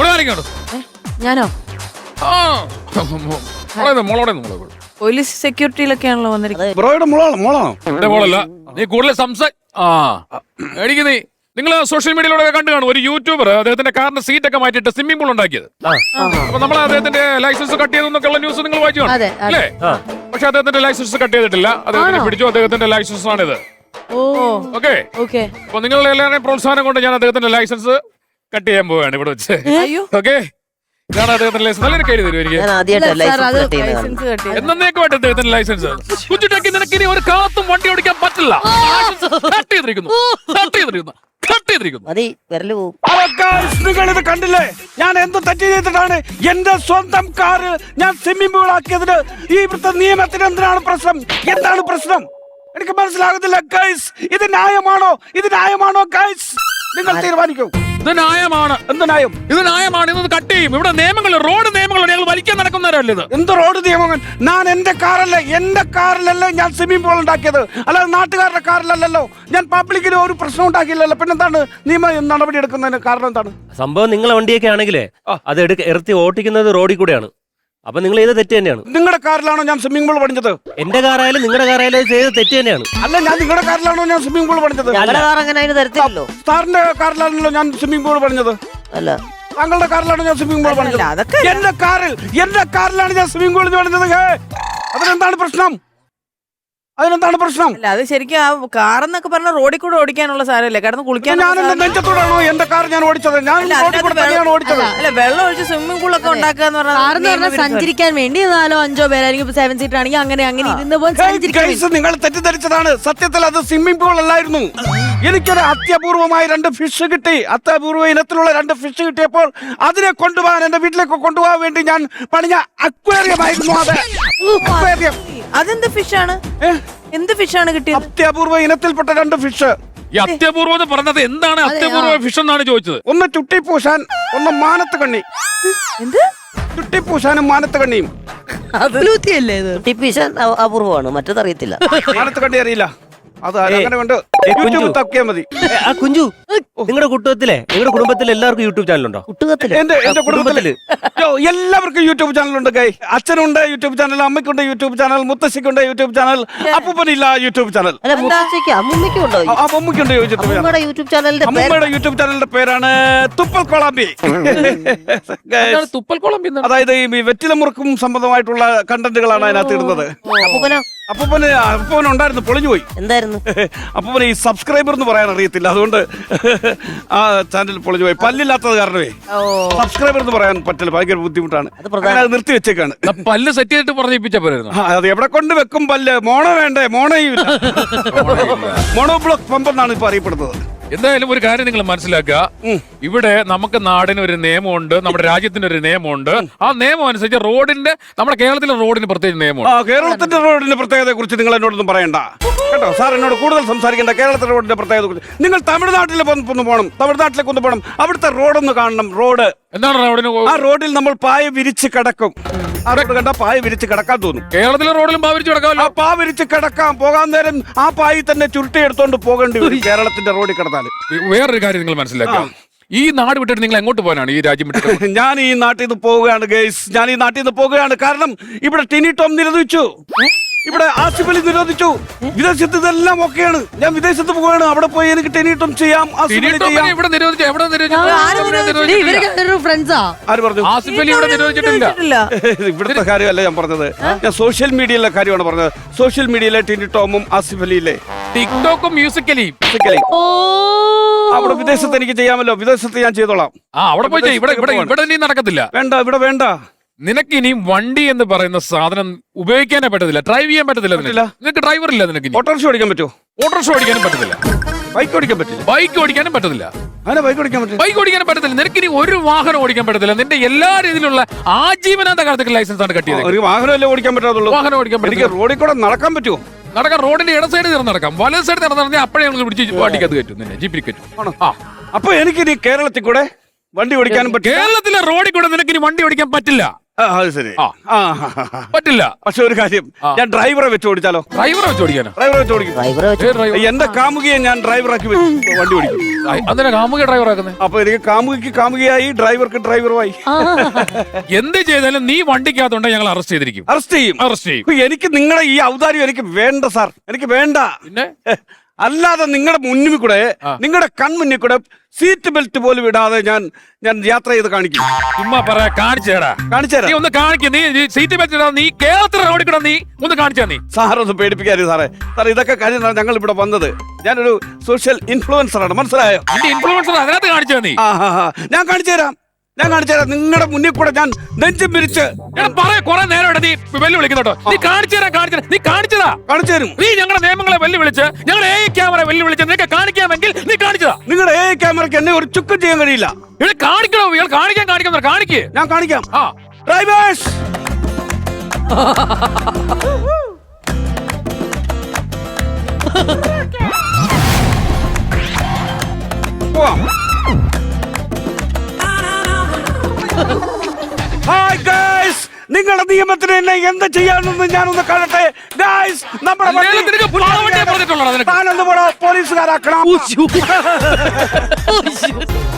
ഇവിടെ ആരെങ്കിലും ഞാനോ? ആ മോളെ മോളോടെ മോളെ പോലീസ് സെക്യൂരിറ്റിയിലൊക്കെയാണല്ലോ വന്നിരിക്കുന്നത്. ബ്രോയുടെ മോളാണോ? മോളാണോ? എന്റെ മോളല്ല. നീ കൂടുതൽ സംസാ ആ. എനിക്ക് നീ നിങ്ങൾ സോഷ്യൽ മീഡിയയിലൂടെ കണ്ടു കാണും. ഒരു യൂട്യൂബർ അദ്ദേഹത്തിന്റെ കാറിന്റെ സീറ്റ് ഒക്കെ മാറ്റിയിട്ട് സ്വിമ്മിംഗ് പൂൾ ഉണ്ടാക്കിയത്. അപ്പൊ നമ്മൾ അദ്ദേഹത്തിന്റെ ലൈസൻസ് കട്ട് ചെയ്തെന്നൊക്കെയുള്ള ന്യൂസ് നിങ്ങൾ വായിച്ചു കാണും. അല്ലേ? പക്ഷെ അദ്ദേഹത്തിന്റെ ലൈസൻസ് കട്ട് ചെയ്തിട്ടില്ല. അദ്ദേഹത്തിന് പിടിച്ചു. അദ്ദേഹത്തിന്റെ ലൈസൻസ് ആണിത്. ഓക്കെ ഓക്കെ അപ്പൊ നിങ്ങളുടെ എല്ലാവരുടെയും പ്രോത്സാഹനം കൊണ്ട് ഞാൻ അദ്ദേഹത്തിന്റെ ലൈസൻസ് കട്ട് ചെയ്യാൻ പോവാണ് ഇവിടെ വെച്ച്. അയ്യോ. ഓക്കെ ഇതാണ് അദ്ദേഹത്തിന്റെ ലൈസൻസ് നല്ലൊരു കൈ തരും എനിക്ക് ഞാൻ ലൈസൻസ് കട്ട് ലൈസൻസ് കട്ടി എന്നേക്കുമായിട്ട് അദ്ദേഹത്തിന്റെ ലൈസൻസ് കുഞ്ഞുട്ടാക്കി നിനക്ക് ഇനി ഒരു കാത്തും വണ്ടി ഓടിക്കാൻ പറ്റില്ല. കട്ട് ചെയ്തിരിക്കുന്നു. കട്ട് ചെയ്തിരിക്കുന്നു. കട്ട് ചെയ്തിരിക്കുന്നു. മതി വിരൽ പോവും. നിങ്ങൾ ഇത് കണ്ടില്ലേ? ഞാൻ എന്ത് തെറ്റ് ചെയ്തിട്ടാണ് എന്റെ സ്വന്തം കാറ് ഞാൻ സ്വിമ്മിംഗ് പൂൾ ആക്കിയതിന് ഈ ഇവിടുത്തെ നിയമത്തിന് എന്തിനാണ് പ്രശ്നം? എന്താണ് പ്രശ്നം? എനിക്ക് മനസ്സിലാകുന്നില്ല ഗൈസ് ഇത് ന്യായമാണോ? ഇത് ന്യായമാണോ ഗൈസ് നിങ്ങൾ തീരുമാനിക്കൂ. ഇത് ന്യായമാണ്. എന്ത് ന്യായം? ഇത് ന്യായമാണ്. ഇത് കട്ട് ചെയ്യും. ഇവിടെ നിയമങ്ങൾ റോഡ് നിയമങ്ങൾ ഞങ്ങൾ വലിക്കാൻ നടക്കുന്നവരല്ല ഇത്? എന്ത് റോഡ് നിയമങ്ങൾ? ഞാൻ എന്റെ കാറല്ലേ എന്റെ കാറിലല്ലേ ഞാൻ സ്വിമ്മിംഗ് പൂൾ ഉണ്ടാക്കിയത്. അല്ലാതെ നാട്ടുകാരുടെ കാറിലല്ലല്ലോ. ഞാൻ പബ്ലിക്കിന് ഒരു പ്രശ്നം ഉണ്ടാക്കിയില്ലല്ലോ. പിന്നെന്താണ്? നിയമ നടപടി എടുക്കുന്നതിന് കാരണം എന്താണ്? സംഭവം നിങ്ങളെ വണ്ടിയൊക്കെ ആണെങ്കിലേ അത് എടുക്ക ഇറത്തി ഓട്ടിക്കുന്നത് റോഡിൽ കൂടെയാണ്. അപ്പൊ നിങ്ങൾ ചെയ്ത തെറ്റ് തന്നെയാണ്. നിങ്ങളുടെ കാറിലാണോ ഞാൻ സ്വിമ്മിംഗ് പൂൾ പഠിച്ചത് എന്റെ കാറായാലും നിങ്ങളുടെ കാറായാലും ചെയ്ത തെറ്റ് തന്നെയാണ്. അല്ല ഞാൻ നിങ്ങളുടെ കാറിലാണോ ഞാൻ സ്വിമ്മിംഗ് പൂൾ പഠിച്ചത് ഞങ്ങളുടെ കാർ അങ്ങനെ അതിന് തരത്തില്ലല്ലോ. സാറിന്റെ കാറിലാണല്ലോ ഞാൻ സ്വിമ്മിംഗ് പൂൾ പഠിച്ചത് അല്ല. താങ്കളുടെ കാറിലാണ് ഞാൻ സ്വിമ്മിംഗ് പൂൾ പഠിച്ചത് എന്റെ കാറിൽ എന്റെ കാറിലാണ് ഞാൻ സ്വിമ്മിംഗ് പൂൾ പഠിച്ചത്. അതിനെന്താണ് പ്രശ്നം? അതിനെന്താണ് പ്രശ്നം? അല്ല അത് ശരിക്കും ആ കാർ എന്നൊക്കെ പറഞ്ഞ റോഡിൽ കൂടെ ഓടിക്കാനുള്ള സാധനമല്ലേ? കിടന്ന് കുളിക്കാൻ ഞാൻ എന്റെ നെഞ്ചത്തോടാണോ എന്റെ കാർ ഞാൻ ഓടിച്ചത്? ഞാൻ റോഡിൽ കൂടെ തന്നെയാണ് ഓടിച്ചത്. അല്ല വെള്ളം ഒഴിച്ച് സ്വിമ്മിംഗ് പൂളൊക്കെ ഉണ്ടാക്കുക എന്ന് കാറെന്ന് പറഞ്ഞാൽ പറഞ്ഞാൽ സഞ്ചരിക്കാൻ വേണ്ടി നാലോ അഞ്ചോ പേരായിരിക്കും സെവൻ സീറ്റർ ആണെങ്കിൽ അങ്ങനെ അങ്ങനെ ഇരുന്ന് പോയി ഹേയ്, സഞ്ചരിക്കാൻ നിങ്ങൾ തെറ്റിദ്ധരിച്ചതാണ്. സത്യത്തിൽ അത് സ്വിമ്മിംഗ് പൂൾ അല്ലായിരുന്നു. എനിക്കൊരു അത്യപൂർവമായ രണ്ട് ഫിഷ് കിട്ടി. അത്യപൂർവ ഇനത്തിലുള്ള രണ്ട് ഫിഷ് കിട്ടിയപ്പോൾ അതിനെ കൊണ്ടുപോകാൻ എന്റെ വീട്ടിലേക്ക് കൊണ്ടുപോകാൻ വേണ്ടി ഞാൻ പണിഞ്ഞ അക്വേറിയം ആയിരുന്നു അത്. അക്വേറിയം അതെന്ത് ഫിഷാണ് എന്ത് ഫിഷാണ് കിട്ടിയത്? അത്യപൂർവ ഇനത്തിൽപ്പെട്ട രണ്ട് ഫിഷ് ഈ അത്യപൂർവം എന്ന് പറഞ്ഞത് എന്താണ് അത്യപൂർവ ഫിഷ് എന്നാണ് ചോദിച്ചത്? ഒന്ന് ചുട്ടിപ്പൂശാൻ ഒന്ന് മാനത്ത് കണ്ണി. എന്ത്? ചുട്ടിപ്പൂശാനും മാനത്ത് കണ്ണിയും. ബ്ലൂത്തിയല്ലേ ഇത്? ടിപ്പീശൻ അപൂർവമാണ് മറ്റത് അറിയത്തില്ല. മാനത്ത് കണ്ണി അറിയില്ല. അത് അങ്ങനെ കൊണ്ട് മതി. ഏ, ആ കുഞ്ചു. നിങ്ങളുടെ കുടുംബത്തിലെ നിങ്ങളുടെ കുടുംബത്തിൽ എല്ലാവർക്കും യൂട്യൂബ് ചാനലുണ്ടോ? കുട്ടുകത്തിൽ? എന്റെ എന്റെ കുടുംബത്തിൽ. എല്ലാവർക്കും യൂട്യൂബ് ചാനലുണ്ട് കൈ അച്ഛനുണ്ട് യൂട്യൂബ് ചാനൽ അമ്മയ്ക്കുണ്ട് യൂട്യൂബ് ചാനൽ മുത്തശ്ശിക്കുണ്ട് യൂട്യൂബ് ചാനൽ അപ്പൂപ്പനില്ല യൂട്യൂബ് ചാനൽ. അല്ല മുത്തശ്ശിക്ക് അമ്മൂമ്മയ്ക്കും ഉണ്ടോ? ആ, അമ്മൂമ്മയ്ക്കുണ്ട് യൂട്യൂബ് ചാനൽ അമ്മൂമ്മയുടെ യൂട്യൂബ് ചാനലിന്റെ പേര് അമ്മൂമ്മയുടെ യൂട്യൂബ് ചാനലിന്റെ പേരാണ് തുപ്പൽ കൊളാമ്പി. എന്താണ് തുപ്പൽ കൊളാമ്പി? അതായത് ഈ വെറ്റില മുറുക്കും സംബന്ധമായിട്ടുള്ള കണ്ടന്റുകളാണ് അതിനകത്ത് ഇടുന്നത്. അപ്പൂപ്പനോ? അപ്പൂപ്പന് അപ്പൂപ്പൻ ഉണ്ടായിരുന്നു പൊളിഞ്ഞു പോയി. എന്തായിരുന്നു? അപ്പൂപ്പന് ഈ സബ്സ്ക്രൈബർ എന്ന് പറയാൻ അറിയത്തില്ല അതുകൊണ്ട് ആ ചാനൽ പൊളിഞ്ഞു പോയി. പല്ലില്ലാത്തത് കാരണമേ സബ്സ്ക്രൈബർ എന്ന് പറയാൻ പറ്റില്ല ഭയങ്കര ബുദ്ധിമുട്ടാണ്. അത് പ്രധാനം. അങ്ങനെ അത് നിർത്തി വെച്ചേക്കാണ് പല്ല് സെറ്റ് ചെയ്തിട്ട് പറഞ്ഞിപ്പിച്ച പോരായിരുന്നു. ആ, അത് എവിടെ കൊണ്ട് വെക്കും പല്ല്? മോണോ വേണ്ടേ? മോണയും ഇല്ല. മോണോ ബ്ലോക്ക് പമ്പെന്നാണ് ഇപ്പൊ അറിയപ്പെടുന്നത്. എന്തായാലും ഒരു കാര്യം നിങ്ങൾ മനസ്സിലാക്കുക. ഇവിടെ നമുക്ക് നാടിന് ഒരു നിയമമുണ്ട് നമ്മുടെ രാജ്യത്തിന് ഒരു നിയമമുണ്ട് ആ നിയമം അനുസരിച്ച് റോഡിന്റെ നമ്മുടെ കേരളത്തിലെ റോഡിന് പ്രത്യേക ആ നിയമമുണ്ട് കേരളത്തിന്റെ റോഡിന്റെ പ്രത്യേകതയെ കുറിച്ച് നിങ്ങൾ എന്നോടൊന്നും പറയണ്ട. കേട്ടോ സാർ എന്നോട് കൂടുതൽ സംസാരിക്കേണ്ട കേരളത്തിലെ റോഡിന്റെ പ്രത്യേകത കുറിച്ച് നിങ്ങൾ തമിഴ്നാട്ടിൽ ഒന്ന് പോകണം തമിഴ്നാട്ടിലേക്ക് ഒന്ന് പോകണം അവിടുത്തെ റോഡൊന്ന് കാണണം റോഡ്. എന്താണ് റോഡിന് ആ റോഡിൽ നമ്മൾ പായ വിരിച്ച് കിടക്കും. ആ റോഡ് കണ്ട പായ വിരിച്ച് കിടക്കാൻ തോന്നും. കേരളത്തിലെ റോഡിലും ആ കിടക്കാമല്ലോ. പാ വിരിച്ച് കിടക്കാം. പോകാൻ നേരം ആ പായി തന്നെ ചുരുട്ടി എടുത്തോണ്ട് പോകേണ്ടി വരും കേരളത്തിന്റെ റോഡിൽ കിടന്നാൽ വേറൊരു കാര്യം നിങ്ങൾ മനസ്സിലാക്കുക. ഈ നാട് വിട്ടിട്ട് നിങ്ങൾ എങ്ങോട്ട് പോകാനാണ് ഈ രാജ്യം വിട്ടിട്ട് ഞാൻ ഈ നാട്ടിൽ നിന്ന് പോവുകയാണ് ഗൈസ്. ഞാൻ ഈ നാട്ടിൽ നിന്ന് പോവുകയാണ്. കാരണം ഇവിടെ ടിനി ടോം നിരോധിച്ചു. ഇവിടെ ആസിഫലി നിരോധിച്ചു. വിദേശത്ത് ഇതെല്ലാം ഒക്കെയാണ്. ഞാൻ വിദേശത്ത് പോവുകയാണ്. അവിടെ പോയി എനിക്ക് ടെനിട്ടും ചെയ്യാം ആസിഫ് അലി ഇവിടെ നിരോധിച്ചു? എവിടെ നിരോധിച്ചു? ഇവരൊക്കെ ഫ്രണ്ട്സാ ആര് പറഞ്ഞു? ആസിഫ് ഇവിടെ നിരോധിച്ചിട്ടില്ല. ഇവിടുത്തെ കാര്യമല്ല ഞാൻ പറഞ്ഞത്. ഞാൻ സോഷ്യൽ മീഡിയയിലെ കാര്യമാണ് പറഞ്ഞത്. സോഷ്യൽ മീഡിയയിലെ ടെനിട്ടോമും ആസിഫലിയിലെ. ആസിഫ് അലിയിലെ ടിക്ടോക്കും മ്യൂസിക്കലിയും അവിടെ വിദേശത്ത് എനിക്ക് ചെയ്യാമല്ലോ. വിദേശത്ത് ഞാൻ ചെയ്തോളാം. ആ അവിടെ പോയി. ഇവിടെ ഇവിടെ നടക്കത്തില്ല. വേണ്ട ഇവിടെ വേണ്ട. നിനക്ക് ഇനി വണ്ടി എന്ന് പറയുന്ന സാധനം ഉപയോഗിക്കാനേ പറ്റത്തില്ല. ഡ്രൈവ് ചെയ്യാൻ പറ്റത്തില്ല നിനക്ക്. പറ്റില്ല. നിനക്ക് ഡ്രൈവർ ഇല്ല നിനക്ക് ഓട്ടോറിക്ഷ ഓടിക്കാൻ പറ്റുമോ? ഓട്ടോറിക്ഷ ഓടിക്കാനും പറ്റത്തില്ല. ബൈക്ക് ഓടിക്കാൻ പറ്റില്ല. ബൈക്ക് ഓടിക്കാനും പറ്റത്തില്ല. അങ്ങനെ ബൈക്ക് ഓടിക്കാൻ പറ്റില്ല. ബൈക്ക് ഓടിക്കാനും പറ്റത്തില്ല. നിനക്ക് ഇനി ഒരു വാഹനം ഓടിക്കാൻ പറ്റത്തില്ല. നിന്റെ എല്ലാ രീതിയിലുള്ള ആജീവനാന്ത കാലത്തേക്ക് ലൈസൻസ് ആണ് കട്ടിയത്. ഒരു വാഹനമല്ലേ ഓടിക്കാൻ പറ്റാത്തുള്ളൂ? വാഹനം ഓടിക്കാൻ എനിക്ക് പറ്റില്ല റോഡിൽ കൂടെ നടക്കാൻ പറ്റുമോ? നടക്കാൻ റോഡിന്റെ ഇട സൈഡ് തീർന്ന് നടക്കാം. വല സൈഡ് തിറന്ന് നടന്നാൽ അപ്പോഴേ ഞങ്ങൾ പിടിച്ച് വണ്ടിക്കകത്ത് കയറ്റും നിന്നെ. ജീപ്പിൽ കയറ്റും. ആ. അപ്പൊ എനിക്ക് കേരളത്തിൽ കൂടെ വണ്ടി ഓടിക്കാനും പറ്റില്ല. കേരളത്തിലെ റോഡിൽ കൂടെ നിനക്ക് ഇനി വണ്ടി ഓടിക്കാൻ പറ്റില്ല. അത് ശരി. ആ. ആ. പറ്റില്ല. പക്ഷെ ഒരു കാര്യം. ഞാൻ ഡ്രൈവറെ വെച്ച് ഓടിച്ചാലോ? ഡ്രൈവറെ വെച്ച് ഓടിക്കാനോ? ഡ്രൈവറെ വെച്ച് ഓടിക്കും. ഡ്രൈവറെ വെച്ച് ഏ ഡ്രൈവർ? എന്റെ കാമുകിയെ ഞാൻ ഡ്രൈവറാക്കി വെച്ച് വണ്ടി ഓടിക്കും. അതിനെ കാമുക ഡ്രൈവർ ആക്കുന്നത് അപ്പൊ എനിക്ക് കാമുകിക്ക് കാമുകിയായി ഡ്രൈവർക്ക് ഡ്രൈവറുമായി. എന്ത് ചെയ്താലും നീ വണ്ടിക്കകത്തുണ്ടെങ്കിൽ ഞങ്ങൾ അറസ്റ്റ് ചെയ്തിരിക്കും. അറസ്റ്റ് ചെയ്യും. അറസ്റ്റ് ചെയ്യും. ഹോ, എനിക്ക് നിങ്ങളുടെ ഈ ഔദാര്യം എനിക്ക് വേണ്ട സാർ. എനിക്ക് വേണ്ട. പിന്നെ? അല്ലാതെ നിങ്ങളുടെ മുന്നിൽ കൂടെ നിങ്ങളുടെ കൺമുന്നിൽ കൂടെ സീറ്റ് ബെൽറ്റ് പോലും ഇടാതെ ഞാൻ ഞാൻ യാത്ര ചെയ്ത് കാണിക്കും. ചുമ്മാ പറയാ കാണിച്ചേടാ. കാണിച്ചു നീ ഒന്ന് കാണിക്ക നീ നീ സീറ്റ് ബെൽറ്റ് ഇടാ നീ കേരളത്തിൽ റോഡിൽ കൂടെ നീ ഒന്ന് കാണിച്ചാ നീ സാറൊന്ന് പേടിപ്പിക്കാതെ സാറേ. സാർ ഇതൊക്കെ കഴിഞ്ഞാണ് ഞങ്ങൾ ഇവിടെ വന്നത്. ഞാനൊരു സോഷ്യൽ ഇൻഫ്ലുവൻസർ ആണ് മനസ്സിലായോ? നിന്റെ ഇൻഫ്ലുവൻസർ അതിനകത്ത് കാണിച്ചാ നീ ആ ഹാ ഞാൻ കാണിച്ചു തരാം. ഞാൻ കാണിച്ചു തരാം. നിങ്ങളുടെ മുന്നിൽ കൂടെ ഞാൻ നെഞ്ചും പിരിച്ച് പറയ കുറെ നേരം ഇവിടെ നീ വെല്ലു വിളിക്കുന്നുണ്ടോ നീ കാണിച്ചതാ കാണിച്ചതാ നീ കാണിച്ചതാ കാണിച്ചു തരും. നീ ഞങ്ങളുടെ നിയമങ്ങളെ വെല്ലുവിളിച്ച് ഞങ്ങളുടെ എ ക്യാമറ വെല്ലുവിളിച്ച് നിനക്ക് കാണിക്കാമെങ്കിൽ നീ കാണിച്ചതാ നിങ്ങളുടെ ഏ ക്യാമറയ്ക്ക് എന്നെ ഒരു ചുക്കും ചെയ്യാൻ കഴിയില്ല. ഇവിടെ കാണിക്കണോ? ഇയാൾ കാണിക്കാൻ കാണിക്കാൻ കാണിക്ക്. ഞാൻ കാണിക്കാം. ആ. ഡ്രൈവേഴ്സ്! പോവാം നിങ്ങളുടെ നിയമത്തിന് എന്നെ എന്ത് ചെയ്യാമെന്ന് ഞാനൊന്ന് കാണട്ടെ? ഗായ്സ് നമ്മുടെ നിനക്ക് പാവണ്ടിയെ പറഞ്ഞിട്ടുള്ളതാ നിനക്ക്. താനൊന്ന് പോടോ പോലീസുകാരാക്കണം